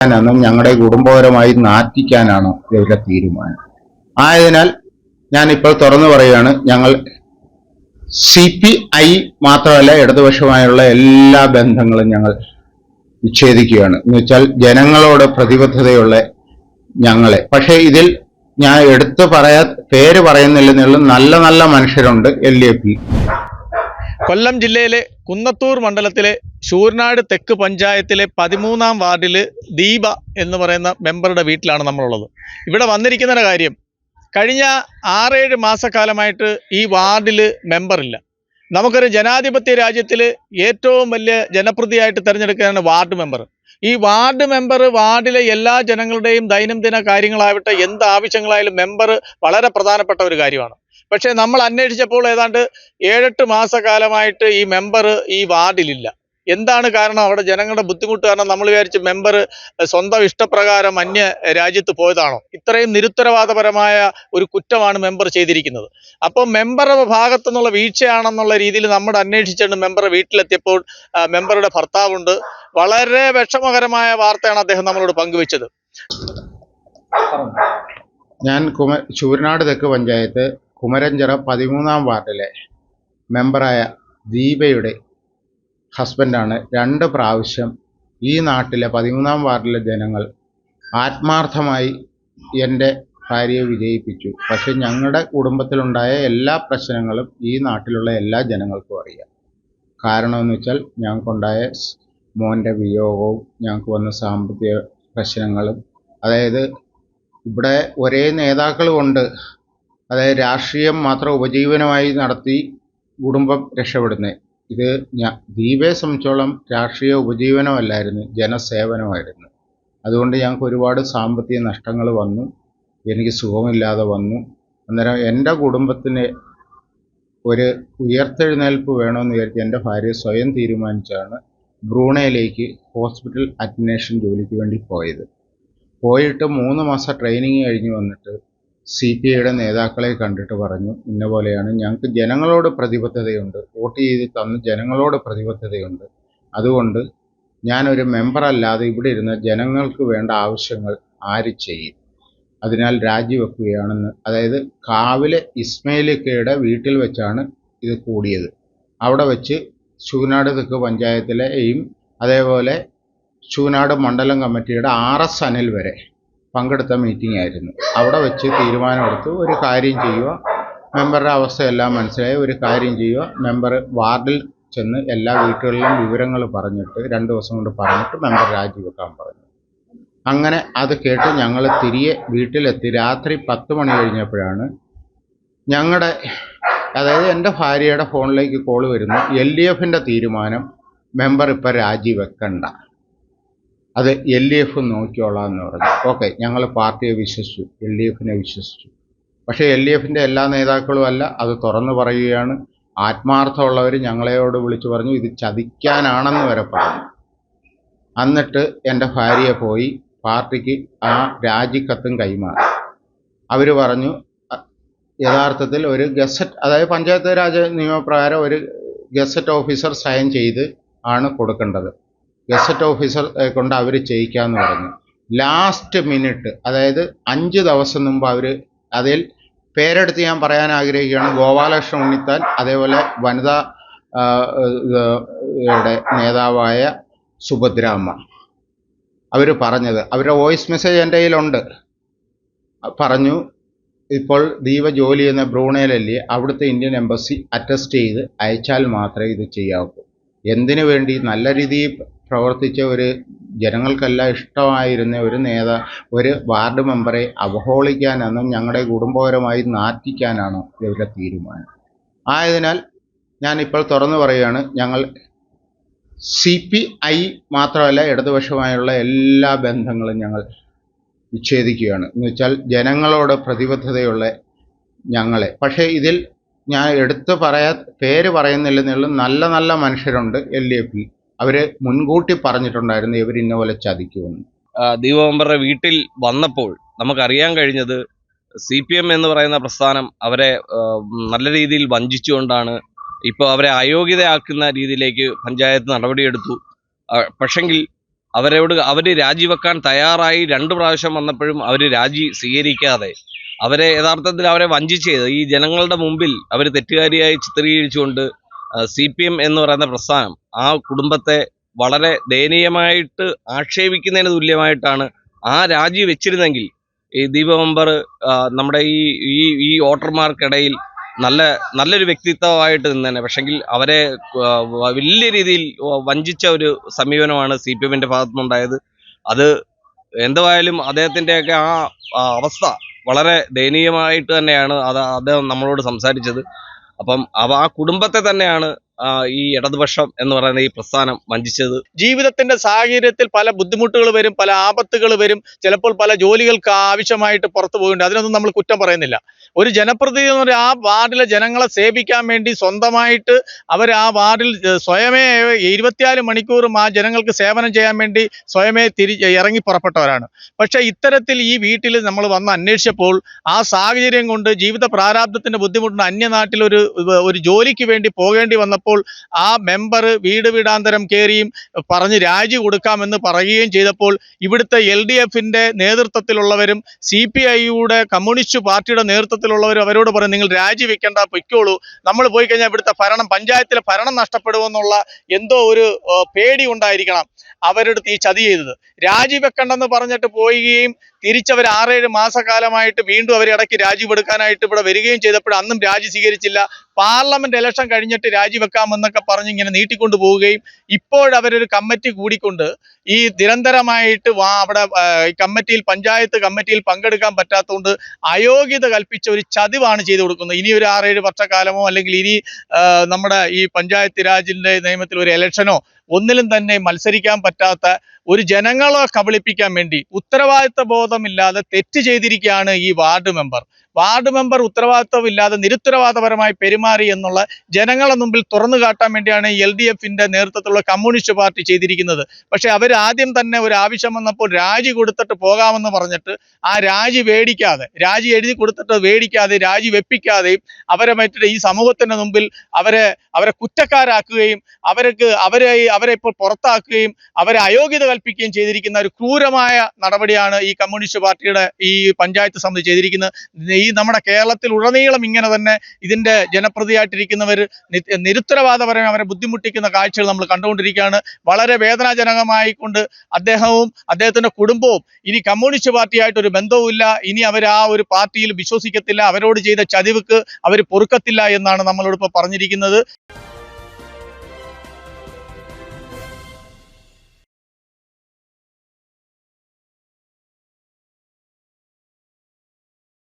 എന്നും ഞങ്ങളുടെ കുടുംബപരമായി നാറ്റിക്കാനാണ് ഇവരുടെ തീരുമാനം. ആയതിനാൽ ഞാൻ ഇപ്പോൾ തുറന്നു പറയുകയാണ് ഞങ്ങൾ സി പി ഐ മാത്രമല്ല ഇടതുപക്ഷമായുള്ള എല്ലാ ബന്ധങ്ങളും ഞങ്ങൾ വിച്ഛേദിക്കുകയാണ്. എന്ന് വെച്ചാൽ ജനങ്ങളോട് പ്രതിബദ്ധതയുള്ള ഞങ്ങളെ. പക്ഷേ ഇതിൽ ഞാൻ എടുത്തു പറയാ പേര് പറയുന്നില്ലെന്നുള്ള നല്ല നല്ല മനുഷ്യരുണ്ട് എൽ ഡി എഫിൽ കൊല്ലം ജില്ലയിലെ കുന്നത്തൂർ മണ്ഡലത്തിലെ ശൂർനാട് തെക്ക് പഞ്ചായത്തിലെ പതിമൂന്നാം വാർഡിൽ ദീപ എന്ന് പറയുന്ന മെമ്പറുടെ വീട്ടിലാണ് നമ്മളുള്ളത്. ഇവിടെ വന്നിരിക്കുന്ന കാര്യം കഴിഞ്ഞ ആറേഴ് മാസക്കാലമായിട്ട് ഈ വാർഡിൽ മെമ്പറില്ല. നമുക്കൊരു ജനാധിപത്യ രാജ്യത്തിൽ ഏറ്റവും വലിയ ജനപ്രതിയായിട്ട് തിരഞ്ഞെടുക്കുകയാണ് വാർഡ് മെമ്പർ. ഈ വാർഡ് മെമ്പർ വാർഡിലെ എല്ലാ ജനങ്ങളുടെയും ദൈനംദിന കാര്യങ്ങളാവട്ടെ എന്ത് ആവശ്യങ്ങളായാലും മെമ്പർ വളരെ പ്രധാനപ്പെട്ട ഒരു കാര്യമാണ്. പക്ഷേ നമ്മൾ അന്വേഷിച്ചപ്പോൾ ഏതാണ്ട് ഏഴെട്ട് മാസക്കാലമായിട്ട് ഈ മെമ്പർ ഈ വാർഡിലില്ല. എന്താണ് കാരണം? അവിടെ ജനങ്ങളുടെ ബുദ്ധിമുട്ട് കാരണം നമ്മൾ വിചാരിച്ച് മെമ്പർ സ്വന്തം ഇഷ്ടപ്രകാരം അന്യ രാജ്യത്ത് പോയതാണോ? ഇത്രയും നിരുത്തരവാദപരമായ ഒരു കുറ്റമാണ് മെമ്പർ ചെയ്തിരിക്കുന്നത്. അപ്പോൾ മെമ്പറുടെ ഭാഗത്തു നിന്നുള്ള വീഴ്ചയാണെന്നുള്ള രീതിയിൽ നമ്മൾ അന്വേഷിച്ചിട്ട് മെമ്പർ വീട്ടിലെത്തിയപ്പോൾ മെമ്പറുടെ ഭർത്താവുണ്ട്. വളരെ വിഷമകരമായ വാർത്തയാണ് അദ്ദേഹം നമ്മളോട് പങ്കുവെച്ചത്. ഞാൻ കുമ ശൂരനാട് തെക്ക് പഞ്ചായത്ത് കുമരഞ്ചിറ പതിമൂന്നാം വാർഡിലെ മെമ്പറായ ദീപയുടെ ഹസ്ബൻഡാണ് രണ്ട് പ്രാവശ്യം ഈ നാട്ടിലെ പതിമൂന്നാം വാർഡിലെ ജനങ്ങൾ ആത്മാർത്ഥമായി എന്റെ ഭാര്യയെ വിജയിപ്പിച്ചു. പക്ഷെ ഞങ്ങളുടെ കുടുംബത്തിലുണ്ടായ എല്ലാ പ്രശ്നങ്ങളും ഈ നാട്ടിലുള്ള എല്ലാ ജനങ്ങൾക്കും അറിയാം. കാരണമെന്ന് വെച്ചാൽ ഞങ്ങൾക്കുണ്ടായ മോന്റെ വിയോഗവും ഞങ്ങൾക്ക് വന്ന സാമ്പത്തിക പ്രശ്നങ്ങളും അതായത് ഇവിടെ ഒരേ നേതാക്കളുമുണ്ട് അതായത് രാഷ്ട്രീയം മാത്രം ഉപജീവനമായി നടത്തി കുടുംബം രക്ഷപ്പെടുന്നത്. ഇത് ഞാൻ ദീപയെ സംബന്ധിച്ചോളം രാഷ്ട്രീയ ഉപജീവനമല്ലായിരുന്നു ജനസേവനമായിരുന്നു. അതുകൊണ്ട് ഞങ്ങൾക്ക് ഒരുപാട് സാമ്പത്തിക നഷ്ടങ്ങൾ വന്നു എനിക്ക് സുഖമില്ലാതെ വന്നു. അന്നേരം എന്റെ കുടുംബത്തിന് ഒരു ഉയർത്തെഴുന്നേൽപ്പ് വേണമെന്ന് വിചാരിച്ച് എന്റെ ഭാര്യ സ്വയം തീരുമാനിച്ചാണ് ബ്രൂണയിലേക്ക് ഹോസ്പിറ്റൽ അഡ്മിനേഷൻ ജോലിക്ക് വേണ്ടി പോയത്. പോയിട്ട് മൂന്ന് മാസം ട്രെയിനിങ് കഴിഞ്ഞ് വന്നിട്ട് സി പി ഐയുടെ നേതാക്കളെ കണ്ടിട്ട് പറഞ്ഞു. ഇന്ന പോലെയാണ്. ഞങ്ങൾക്ക് ജനങ്ങളോട് പ്രതിബദ്ധതയുണ്ട്. വോട്ട് ചെയ്ത് തന്ന ജനങ്ങളോട് പ്രതിബദ്ധതയുണ്ട്. അതുകൊണ്ട് ഞാനൊരു മെമ്പറല്ലാതെ ഇവിടെ ഇരുന്ന് ജനങ്ങൾക്ക് വേണ്ട ആവശ്യങ്ങൾ ആര് ചെയ്യും? അതിനാൽ രാജിവെക്കുകയാണെന്ന്. അതായത് കാവിലെ ഇസ്മയിലിക്കയുടെ വീട്ടിൽ വെച്ചാണ് ഇത് കൂടിയത്. അവിടെ വെച്ച് ശൂനാട് തെക്ക് പഞ്ചായത്തിലെയും അതേപോലെ ശൂനാട് മണ്ഡലം കമ്മിറ്റിയുടെ ആർ എസ് അനിൽ വരെ പങ്കെടുത്ത മീറ്റിംഗ് ആയിരുന്നു. അവിടെ വെച്ച് തീരുമാനമെടുത്തു ഒരു കാര്യം ചെയ്യുക മെമ്പറുടെ അവസ്ഥയെല്ലാം മനസ്സിലായി ഒരു കാര്യം ചെയ്യുക മെമ്പർ വാർഡിൽ ചെന്ന് എല്ലാ വീട്ടുകളിലും വിവരങ്ങൾ പറഞ്ഞിട്ട് രണ്ട് ദിവസം കൊണ്ട് പറഞ്ഞിട്ട് മെമ്പർ രാജിവെക്കാൻ പറഞ്ഞു. അങ്ങനെ അത് കേട്ട് ഞങ്ങൾ തിരികെ വീട്ടിലെത്തി. രാത്രി പത്ത് മണി കഴിഞ്ഞപ്പോഴാണ് ഞങ്ങളുടെ അതായത് എന്റെ ഭാര്യയുടെ ഫോണിലേക്ക് കോൾ വരുന്നു. എൽ ഡി എഫിന്റെ തീരുമാനം മെമ്പർ ഇപ്പം രാജിവെക്കണ്ട അത് എൽ ഡി എഫ് നോക്കിക്കോളാം എന്ന് പറഞ്ഞു. ഓക്കെ ഞങ്ങൾ പാർട്ടിയെ വിശ്വസിച്ചു. എൽ ഡി എഫിനെ വിശ്വസിച്ചു. പക്ഷേ എൽ ഡി എഫിന്റെ എല്ലാ നേതാക്കളും അല്ല അത് തുറന്നു പറയുകയാണ്. ആത്മാർത്ഥമുള്ളവർ ഞങ്ങളെയോട് വിളിച്ചു പറഞ്ഞു ഇത് ചതിക്കാനാണെന്ന് വരെ പറഞ്ഞു. എന്നിട്ട് എന്റെ ഭാര്യയെ പോയി പാർട്ടിക്ക് ആ രാജിക്കത്തും കൈമാറി. അവർ പറഞ്ഞു യഥാർത്ഥത്തിൽ ഒരു ഗസറ്റ് അതായത് പഞ്ചായത്ത് രാജ നിയമപ്രകാരം ഒരു ഗസറ്റ് ഓഫീസർ സൈൻ ചെയ്ത് ആണ് കൊടുക്കേണ്ടത്. ഗസറ്റ് ഓഫീസർ കൊണ്ട് അവർ ചെയ്യിക്കാമെന്ന് പറഞ്ഞു. ലാസ്റ്റ് മിനിറ്റ് അതായത് അഞ്ച് ദിവസം മുമ്പ് അവർ അതിൽ പേരെടുത്ത് ഞാൻ പറയാൻ ആഗ്രഹിക്കുകയാണ്. ഗോപാലകൃഷ്ണ ഉണ്ണിത്താൻ അതേപോലെ വനിതാ നേതാവായ സുഭദ്രാമ്മ. അവർ പറഞ്ഞത് അവരുടെ വോയിസ് മെസ്സേജ് എന്റെ കയ്യിലുണ്ട്. പറഞ്ഞു ഇപ്പോൾ ദീപ ജോലി ചെയ്യുന്ന ബ്രൂണയിലല്ലേ അവിടുത്തെ ഇന്ത്യൻ എംബസി അറ്റസ്റ്റ് ചെയ്ത് അയച്ചാൽ മാത്രമേ ഇത് ചെയ്യാവൂ. എന്തിനു വേണ്ടി? നല്ല രീതിയിൽ പ്രവർത്തിച്ച ഒരു ജനങ്ങൾക്കെല്ലാം ഇഷ്ടമായിരുന്ന ഒരു നേതാ ഒരു വാർഡ് മെമ്പറെ അവഹേളിക്കാനെന്നും ഞങ്ങളുടെ കുടുംബപരമായി നാറ്റിക്കാനാണ് ഇവരുടെ തീരുമാനം. ആയതിനാൽ ഞാനിപ്പോൾ തുറന്നു പറയുകയാണ് ഞങ്ങൾ സി പി ഐ മാത്രമല്ല ഇടതുപക്ഷമായുള്ള എല്ലാ ബന്ധങ്ങളും ഞങ്ങൾ വിച്ഛേദിക്കുകയാണ്. എന്ന് വെച്ചാൽ ജനങ്ങളോട് പ്രതിബദ്ധതയുള്ള ഞങ്ങളെ. പക്ഷേ ഇതിൽ ഞാൻ എടുത്തു പറയാ പേര് പറയുന്നില്ലെന്നുള്ളൂ നല്ല നല്ല മനുഷ്യരുണ്ട് എൽ ഡി എഫിൽ. അവർ മുൻകൂട്ടി പറഞ്ഞിട്ടുണ്ടായിരുന്നു ഇവർ ഇന്ന പോലെ ചതിക്കുമെന്ന്. ആ, വീട്ടിൽ വന്നപ്പോൾ നമുക്കറിയാൻ കഴിഞ്ഞത് സി പി എം എന്ന് പറയുന്ന പ്രസ്ഥാനം അവരെ നല്ല രീതിയിൽ വഞ്ചിച്ചുകൊണ്ടാണ് ഇപ്പോൾ അവരെ അയോഗ്യതയാക്കുന്ന രീതിയിലേക്ക് പഞ്ചായത്ത് നടപടിയെടുത്തു. പക്ഷെങ്കിൽ അവരോട് അവർ രാജിവെക്കാൻ തയ്യാറായി രണ്ട് പ്രാവശ്യം വന്നപ്പോഴും അവർ രാജി സ്വീകരിക്കാതെ അവരെ യഥാർത്ഥത്തിൽ അവരെ വഞ്ചിച്ചത് ഈ ജനങ്ങളുടെ മുമ്പിൽ അവർ തെറ്റുകാരിയായി ചിത്രീകരിച്ചുകൊണ്ട് സി പി എം എന്ന് പറയുന്ന പ്രസ്ഥാനം ആ കുടുംബത്തെ വളരെ ദയനീയമായിട്ട് ആക്ഷേപിക്കുന്നതിന് തുല്യമായിട്ടാണ് ആ രാജി വെച്ചിരുന്നെങ്കിൽ ഈ ദീപമെമ്പർ നമ്മുടെ ഈ ഈ ഈ വോട്ടർമാർക്കിടയിൽ നല്ല നല്ലൊരു വ്യക്തിത്വമായിട്ട് നിന്നേനെ. പക്ഷെങ്കിൽ അവരെ വലിയ രീതിയിൽ വഞ്ചിച്ച ഒരു സമീപനമാണ് സി പി എമ്മിന്റെ ഭാഗത്തുനിന്നുണ്ടായത്. അത് എന്തുവായാലും അദ്ദേഹത്തിന്റെയൊക്കെ ആ അവസ്ഥ വളരെ ദയനീയമായിട്ട് തന്നെയാണ് അത് അദ്ദേഹം നമ്മളോട് സംസാരിച്ചത്. അപ്പം ആ കുടുംബത്തെ തന്നെയാണ് ഈ ഇടതുപക്ഷം എന്ന് പറയുന്ന ഈ പ്രസ്ഥാനം വഞ്ചിച്ചത്. ജീവിതത്തിന്റെ സാഹചര്യത്തിൽ പല ബുദ്ധിമുട്ടുകൾ വരും പല ആപത്തുകൾ വരും. ചിലപ്പോൾ പല ജോലികൾക്ക് ആവശ്യമായിട്ട് പുറത്തു പോകുന്നുണ്ട് അതിനൊന്നും നമ്മൾ കുറ്റം പറയുന്നില്ല. ഒരു ജനപ്രതിനിധി എന്ന് ആ വാർഡിലെ ജനങ്ങളെ സേവിക്കാൻ വേണ്ടി സ്വന്തമായിട്ട് അവർ ആ വാർഡിൽ സ്വയമേ ഇരുപത്തിനാല് മണിക്കൂറും ആ ജനങ്ങൾക്ക് സേവനം ചെയ്യാൻ വേണ്ടി സ്വയമേ തിരി ഇറങ്ങി പുറപ്പെട്ടവരാണ്. പക്ഷേ ഇത്തരത്തിൽ ഈ വീട്ടിൽ നമ്മൾ വന്ന് അന്വേഷിച്ചപ്പോൾ ആ സാഹചര്യം കൊണ്ട് ജീവിത പ്രാരാബ്ദത്തിന്റെ ബുദ്ധിമുട്ടുണ്ട് അന്യനാട്ടിൽ ഒരു ഒരു ജോലിക്ക് വേണ്ടി പോകേണ്ടി വന്നപ്പോൾ ആ മെമ്പർ വീട് വീടാന്തരം കയറിയും പറഞ്ഞ് രാജി കൊടുക്കാമെന്ന് പറയുകയും ചെയ്തപ്പോൾ ഇവിടുത്തെ എൽ ഡി എഫിന്റെ നേതൃത്വത്തിലുള്ളവരും സി പി ഐയുടെ കമ്മ്യൂണിസ്റ്റ് പാർട്ടിയുടെ നേതൃത്വത്തിലുള്ളവരും അവരോട് പറഞ്ഞു നിങ്ങൾ രാജിവെക്കേണ്ട പൊയ്ക്കോളൂ. നമ്മൾ പോയി കഴിഞ്ഞാൽ ഇവിടുത്തെ ഭരണം പഞ്ചായത്തിലെ ഭരണം നഷ്ടപ്പെടുമെന്നുള്ള എന്തോ ഒരു പേടി ഉണ്ടായിരിക്കണം അവരെടുത്ത് ഈ ചതി ചെയ്തത്. രാജിവെക്കണ്ടെന്ന് പറഞ്ഞിട്ട് പോവുകയും തിരിച്ചവർ ആറേഴ് മാസക്കാലമായിട്ട് വീണ്ടും അവർ ഇടയ്ക്ക് രാജിവെടുക്കാനായിട്ട് ഇവിടെ വരികയും ചെയ്തപ്പോൾ അന്നും രാജി സ്വീകരിച്ചില്ല. പാർലമെന്റ് ഇലക്ഷൻ കഴിഞ്ഞിട്ട് രാജിവെക്കാമെന്നൊക്കെ പറഞ്ഞ് ഇങ്ങനെ നീട്ടിക്കൊണ്ടു പോവുകയും ഇപ്പോഴവരൊരു കമ്മിറ്റി കൂടിക്കൊണ്ട് ഈ നിരന്തരമായിട്ട് വാ അവിടെ കമ്മിറ്റിയിൽ പഞ്ചായത്ത് കമ്മിറ്റിയിൽ പങ്കെടുക്കാൻ പറ്റാത്തതുകൊണ്ട് അയോഗ്യത കൽപ്പിച്ച ഒരു ചതിവാണ് ചെയ്തു കൊടുക്കുന്നത്. ഇനി ഒരു ആറേഴ് വർഷക്കാലമോ അല്ലെങ്കിൽ ഇനി നമ്മുടെ ഈ പഞ്ചായത്ത് രാജിന്റെ നിയമത്തിൽ ഒരു ഇലക്ഷനോ ഒന്നിലും തന്നെ മത്സരിക്കാൻ പറ്റാത്ത ഒരു ജനങ്ങളെ കബളിപ്പിക്കാൻ വേണ്ടി ഉത്തരവാദിത്വ ബോധമില്ലാതെ തെറ്റ് ചെയ്തിരിക്കുകയാണ് ഈ വാർഡ് മെമ്പർ. വാർഡ് മെമ്പർ ഉത്തരവാദിത്വമില്ലാതെ നിരുത്തരവാദപരമായി പെരുമാറി എന്നുള്ള ജനങ്ങളെ മുമ്പിൽ തുറന്നു കാട്ടാൻ വേണ്ടിയാണ് എൽ ഡി എഫിന്റെ നേതൃത്വത്തിലുള്ള കമ്മ്യൂണിസ്റ്റ് പാർട്ടി ചെയ്തിരിക്കുന്നത്. പക്ഷേ അവർ ആദ്യം തന്നെ ഒരു ആവശ്യം വന്നപ്പോൾ രാജി കൊടുത്തിട്ട് പോകാമെന്ന് പറഞ്ഞിട്ട് ആ രാജി വേടിക്കാതെ രാജി എഴുതി കൊടുത്തിട്ട് വേടിക്കാതെ രാജി വെപ്പിക്കാതെയും അവരെ മറ്റേ ഈ സമൂഹത്തിന്റെ മുമ്പിൽ അവരെ അവരെ കുറ്റക്കാരാക്കുകയും അവർക്ക് അവരെ അവരെ ഇപ്പോൾ പുറത്താക്കുകയും അവരെ അയോഗ്യത കൽപ്പിക്കുകയും ചെയ്തിരിക്കുന്ന ഒരു ക്രൂരമായ നടപടിയാണ് ഈ കമ്മ്യൂണിസ്റ്റ് പാർട്ടിയുടെ ഈ പഞ്ചായത്ത് സമിതി ചെയ്തിരിക്കുന്നത്. ഈ നമ്മുടെ കേരളത്തിൽ ഉടനീളം ഇങ്ങനെ തന്നെ ഇതിന്റെ ജനപ്രതിയായിട്ടിരിക്കുന്നവർ നിരുത്തരവാദപരമായി അവരെ ബുദ്ധിമുട്ടിക്കുന്ന കാഴ്ചകൾ നമ്മൾ കണ്ടുകൊണ്ടിരിക്കുകയാണ്. വളരെ വേദനാജനകമായി കൊണ്ട് അദ്ദേഹവും അദ്ദേഹത്തിന്റെ കുടുംബവും ഇനി കമ്മ്യൂണിസ്റ്റ് പാർട്ടിയായിട്ട് ഒരു ബന്ധവുമില്ല. ഇനി അവർ ആ ഒരു പാർട്ടിയിൽ വിശ്വസിക്കത്തില്ല. അവരോട് ചെയ്ത ചതിവുക്ക് അവർ പൊറുക്കത്തില്ല എന്നാണ് നമ്മളോട് ഇപ്പോൾ പറഞ്ഞിരിക്കുന്നത്.